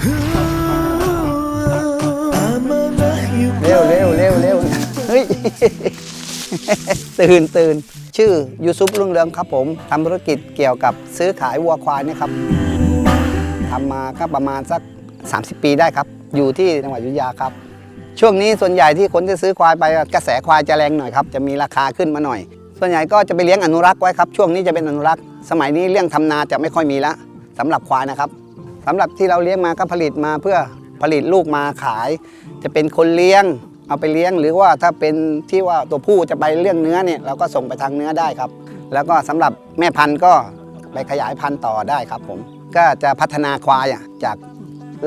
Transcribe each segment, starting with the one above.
เร็วเร็วเร็วเร็วเฮ้ย ตื่นตื่นชื่อยูซุปรุ่งเรืองครับผมทำธุรกิจเกี่ยวกับซื้อขายวัวควายนี่ครับทำมาก็ประมาณสัก 30 ปีได้ครับ อยู่ที่จังหวัดอยุธยาครับ ช่วงนี้ส่วนใหญ่ที่คนจะซื้อควายไปกระแสควายจะแรงหน่อยครับ จะมีราคาขึ้นมาหน่อย ส่วนใหญ่ก็จะไปเลี้ยงอนุรักษ์ไว้ครับ ช่วงนี้จะเป็นอนุรักษ์ สมัยนี้เรื่องทำนาจะไม่ค่อยมีละสำหรับควายนะครับ สำหรับที่เราเลี้ยงมาก็ผลิตมาเพื่อผลิตลูกมาขาย จะเป็นคนเลี้ยงเอาไปเลี้ยง หรือว่าถ้าเป็นที่ว่าตัวผู้จะไปเรื่องเนื้อเนี่ยเราก็ส่งไปทางเนื้อได้ครับ แล้วก็สำหรับแม่พันธุ์ก็ไปขยายพันธุ์ต่อได้ครับผมก็จะพัฒนาควายจาก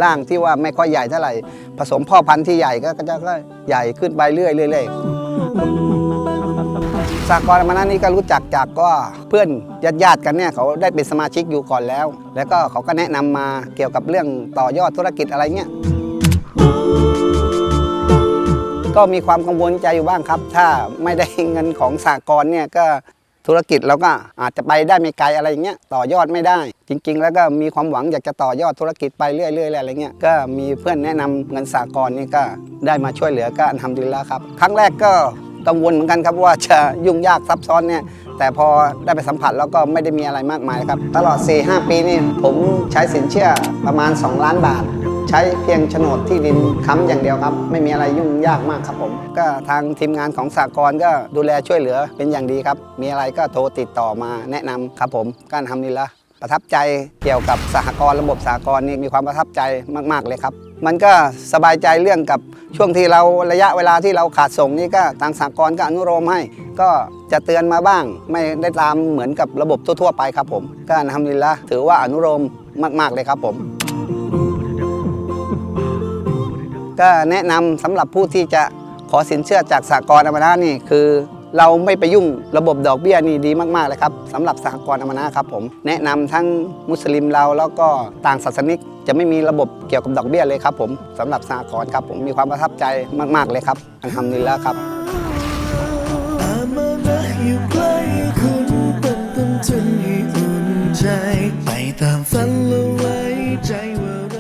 ร่างที่ว่าไม่ค่อยใหญ่เท่าไหร่ ผสมพ่อพันธุ์ที่ใหญ่ก็จะใหญ่ขึ้นไปเรื่อยๆ สากรมานานี้ก็รู้จักจากก็เพื่อนญาติๆกันเนี่ยเขาได้เป็นสมาชิกอยู่ก่อนแล้ว แล้วก็เขาก็แนะนำมาเกี่ยวกับเรื่องต่อยอดธุรกิจอะไรเงี้ยก็มีความกังวลใจอยู่บ้างครับ ถ้าไม่ได้เงินของสากลเนี่ยก็ธุรกิจเราก็อาจจะไปได้ไม่ไกลอะไรเงี้ยต่อยอดไม่ได้ จริง ๆ แล้วก็มีความหวังอยากจะต่อยอดธุรกิจไปเรื่อยๆอะไรเงี้ยก็มีเพื่อนแนะนำเงินสากลนี่ก็ได้มาช่วยเหลือก็ทำดีแล้วครับ ครั้งแรกก็ กังวลเหมือนกันครับว่าจะยุ่งยากซับซ้อนเนี่ยแต่พอได้ไปสัมผัสแล้วก็ไม่ได้มีอะไรมากมายครับ ตลอด 4-5 ปีนี่ผมใช้สินเชื่อประมาณ 2 ล้านบาท ใช้เพียงโฉนดที่ดินค้ำอย่างเดียวครับ ไม่มีอะไรยุ่งยากมากครับผม ก็ทางทีมงานของสากลก็ดูแลช่วยเหลือเป็นอย่างดีครับ มีอะไรก็โทรติดต่อมาแนะนำครับผมก็ทำนี่ละ ประทับใจเกี่ยวกับสหกรณ์ระบบสหกรณ์นี่มีความประทับใจมาก ๆ เลยครับ มันก็สบายใจเรื่องกับช่วงที่เราระยะเวลาที่เราขาดส่งนี่ก็ทางสหกรณ์ก็อนุโลมให้ ก็จะเตือนมาบ้าง ไม่ได้ตามเหมือนกับระบบทั่ว ๆ ไปครับผม ก็ทำดีละถือว่าอนุโลมมาก ๆ เลยครับผม ก็แนะนำสำหรับผู้ที่จะขอสินเชื่อจากสหกรณ์อมนานี่คือ เราไม่ไปยุ่งระบบดอกเบี้ยนี่ดีมากๆเลยครับสำหรับสหกรณ์อมนะครับผมแนะนำทั้งมุสลิมเราแล้วก็ต่างศาสนิก จะไม่มีระบบเกี่ยวกับดอกเบี้ยเลยครับผมสำหรับสหกรณ์ครับผมมีความประทับใจมาก ๆเลยครับอันทำนี้แล้วครับไปตามฝันและไว้ใจว่า